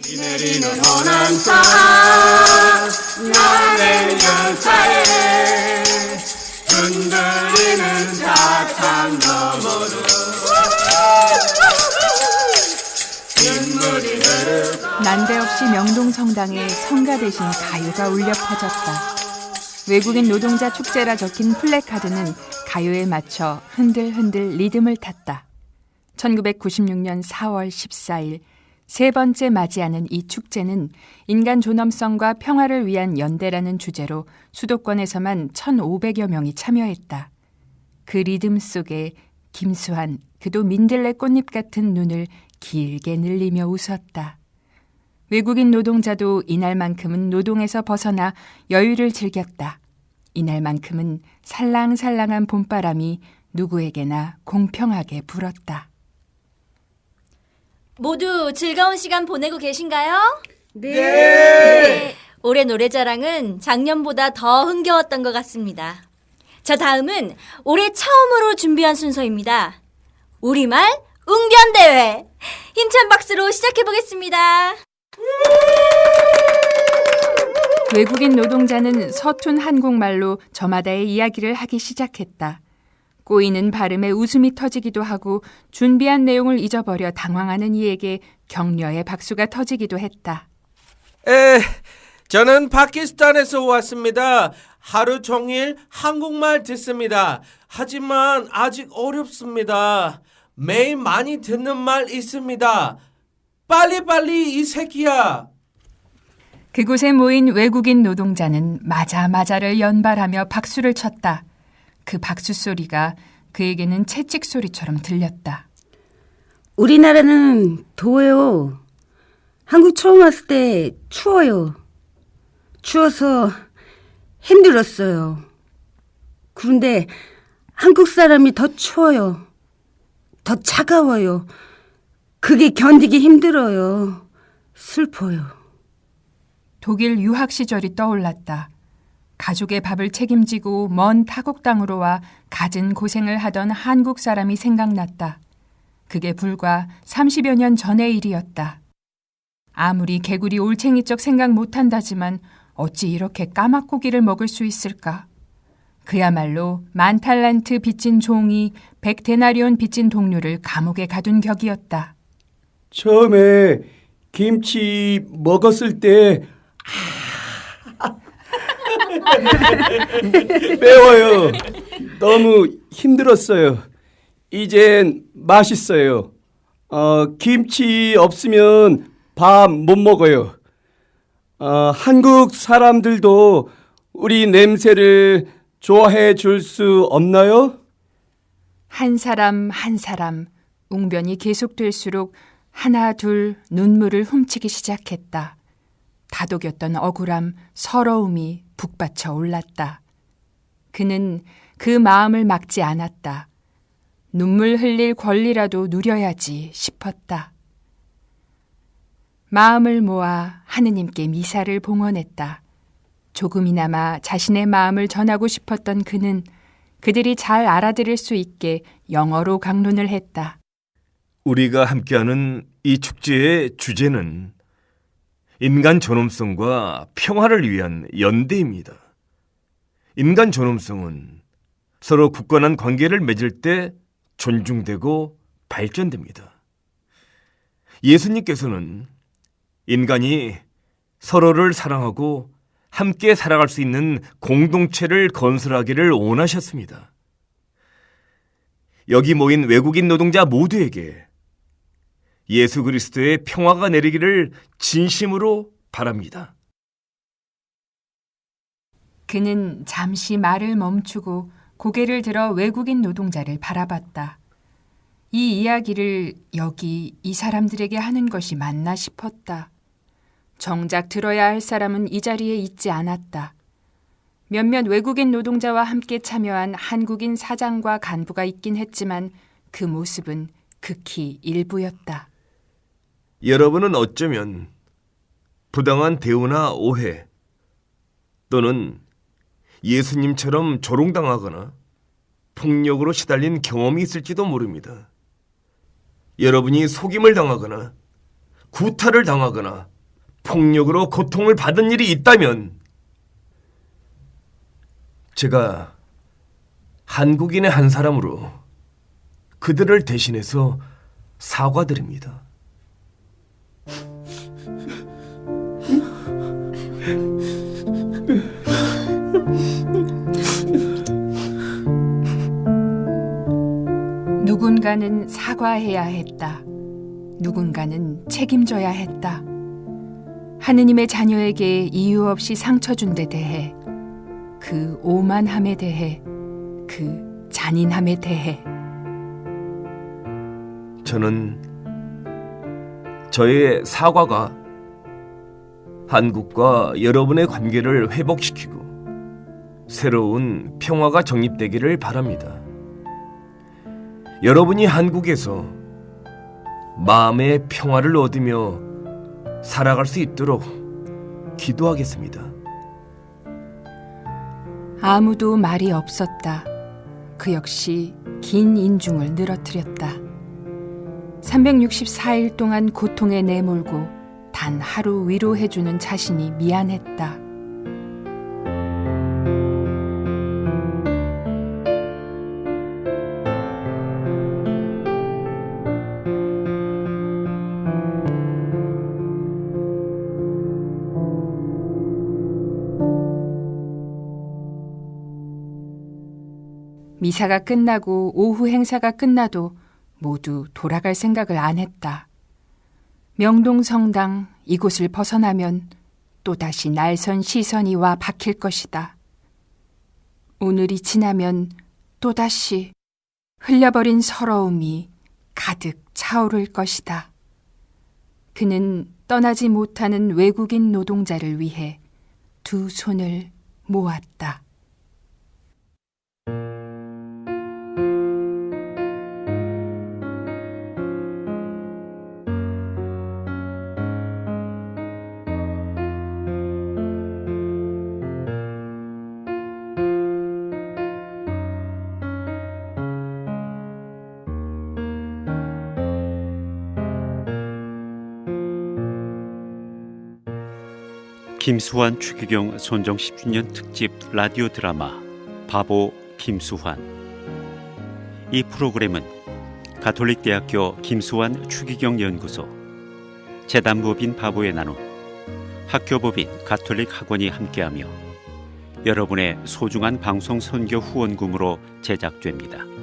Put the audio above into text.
내리는 호남산 남의 열차에 흔들리는 사탕 너머로 빗물이 흐르고 난데없이 명동 성당에 성가 대신 가요가 울려 퍼졌다. 외국인 노동자 축제라 적힌 플래카드는 가요에 맞춰 흔들흔들 리듬을 탔다. 1996년 4월 14일 세 번째 맞이하는 이 축제는 인간 존엄성과 평화를 위한 연대라는 주제로 수도권에서만 1,500여 명이 참여했다. 그 리듬 속에 김수한 그도 민들레 꽃잎 같은 눈을 길게 늘리며 웃었다. 외국인 노동자도 이날만큼은 노동에서 벗어나 여유를 즐겼다. 이날만큼은 살랑살랑한 봄바람이 누구에게나 공평하게 불었다. 모두 즐거운 시간 보내고 계신가요? 네. 올해 노래자랑은 작년보다 더 흥겨웠던 것 같습니다. 자, 다음은 올해 처음으로 준비한 순서입니다. 우리말 웅변대회. 힘찬 박수로 시작해보겠습니다. 외국인 노동자는 서툰 한국말로 저마다의 이야기를 하기 시작했다. 꼬이는 발음에 웃음이 터지기도 하고 준비한 내용을 잊어버려 당황하는 이에게 격려의 박수가 터지기도 했다. 에, 저는 파키스탄에서 왔습니다. 하루 종일 한국말 듣습니다. 하지만 아직 어렵습니다. 매일 많이 듣는 말 있습니다. 빨리빨리 이 새끼야. 그곳에 모인 외국인 노동자는 맞아 맞아를 연발하며 박수를 쳤다. 그 박수 소리가 그에게는 채찍 소리처럼 들렸다. 우리나라는 더워요. 한국 처음 왔을 때 추워요. 추워서 힘들었어요. 그런데 한국 사람이 더 추워요. 더 차가워요. 그게 견디기 힘들어요. 슬퍼요. 독일 유학 시절이 떠올랐다. 가족의 밥을 책임지고 먼 타국 땅으로 와 갖은 고생을 하던 한국 사람이 생각났다. 그게 불과 30여 년 전의 일이었다. 아무리 개구리 올챙이적 생각 못한다지만 어찌 이렇게 까막고기를 먹을 수 있을까? 그야말로 만탈란트 빚진 종이 백데나리온 빚진 동료를 감옥에 가둔 격이었다. 처음에 김치 먹었을 때 매워요. 너무 힘들었어요. 이젠 맛있어요. 어, 김치 없으면 밥 못 먹어요. 어, 한국 사람들도 우리 냄새를 좋아해 줄 수 없나요? 한 사람 한 사람 웅변이 계속될수록 하나 둘 눈물을 훔치기 시작했다. 다독였던 억울함, 서러움이 북받쳐 올랐다. 그는 그 마음을 막지 않았다. 눈물 흘릴 권리라도 누려야지 싶었다. 마음을 모아 하느님께 미사를 봉헌했다. 조금이나마 자신의 마음을 전하고 싶었던 그는 그들이 잘 알아들을 수 있게 영어로 강론을 했다. 우리가 함께하는 이 축제의 주제는 인간 존엄성과 평화를 위한 연대입니다. 인간 존엄성은 서로 굳건한 관계를 맺을 때 존중되고 발전됩니다. 예수님께서는 인간이 서로를 사랑하고 함께 살아갈 수 있는 공동체를 건설하기를 원하셨습니다. 여기 모인 외국인 노동자 모두에게 예수 그리스도의 평화가 내리기를 진심으로 바랍니다. 그는 잠시 말을 멈추고 고개를 들어 외국인 노동자를 바라봤다. 이 이야기를 여기 이 사람들에게 하는 것이 맞나 싶었다. 정작 들어야 할 사람은 이 자리에 있지 않았다. 몇몇 외국인 노동자와 함께 참여한 한국인 사장과 간부가 있긴 했지만 그 모습은 극히 일부였다. 여러분은 어쩌면 부당한 대우나 오해 또는 예수님처럼 조롱당하거나 폭력으로 시달린 경험이 있을지도 모릅니다. 여러분이 속임을 당하거나 구타를 당하거나 폭력으로 고통을 받은 일이 있다면 제가 한국인의 한 사람으로 그들을 대신해서 사과드립니다. 누군가는 사과해야 했다. 누군가는 책임져야 했다. 하느님의 자녀에게 이유 없이 상처 준 데 대해 그 오만함에 대해 그 잔인함에 대해 저는 저의 사과가 한국과 여러분의 관계를 회복시키고 새로운 평화가 정립되기를 바랍니다. 여러분이 한국에서 마음의 평화를 얻으며 살아갈 수 있도록 기도하겠습니다. 아무도 말이 없었다. 그 역시 긴 인중을 늘어뜨렸다. 364일 동안 고통에 내몰고 단 하루 위로해주는 자신이 미안했다. 미사가 끝나고 오후 행사가 끝나도 모두 돌아갈 생각을 안 했다. 명동성당 이곳을 벗어나면 또다시 날선 시선이 와 박힐 것이다. 오늘이 지나면 또다시 흘려버린 서러움이 가득 차오를 것이다. 그는 떠나지 못하는 외국인 노동자를 위해 두 손을 모았다. 김수환 추기경 손정 10주년 특집 라디오 드라마 바보 김수환 이 프로그램은 가톨릭대학교 김수환 추기경 연구소 재단법인 바보의 나눔 학교법인 가톨릭 학원이 함께하며 여러분의 소중한 방송 선교 후원금으로 제작됩니다.